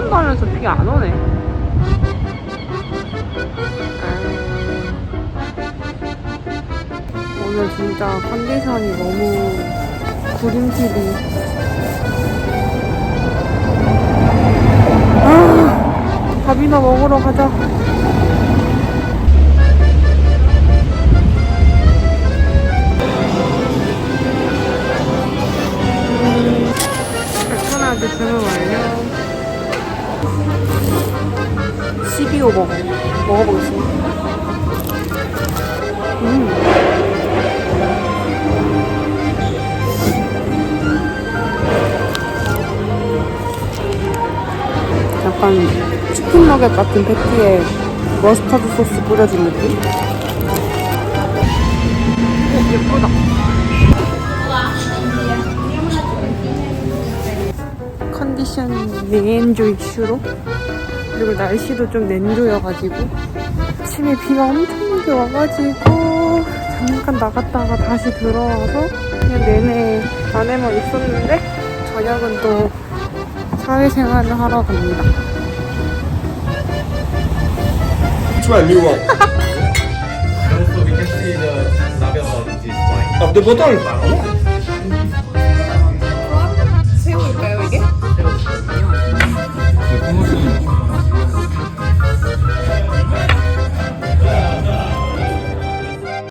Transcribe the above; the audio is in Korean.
온다면서 비안 오네. 아. 오늘 진짜 컨디션이 너무 구름TV. 아, 밥이나 먹으러 가자. 백천하게 주문 완료. 12호 먹어. 먹어보겠습니다. 음. 약간 치킨 너겟 같은 패티에 머스타드 소스 뿌려진 느낌? 오, 예쁘다. 컨디션이 렌조 이슈로 그리고 날씨도 좀 렌조여가지고 아침에 비가 엄청 와가지고 잠깐 나갔다가 다시 들어와서 그냥 내내 안에만 있었는데 저녁은 또 사회생활을 하러 갑니다. Which one you want? Also, we can see the label of this wine. Of the bottle?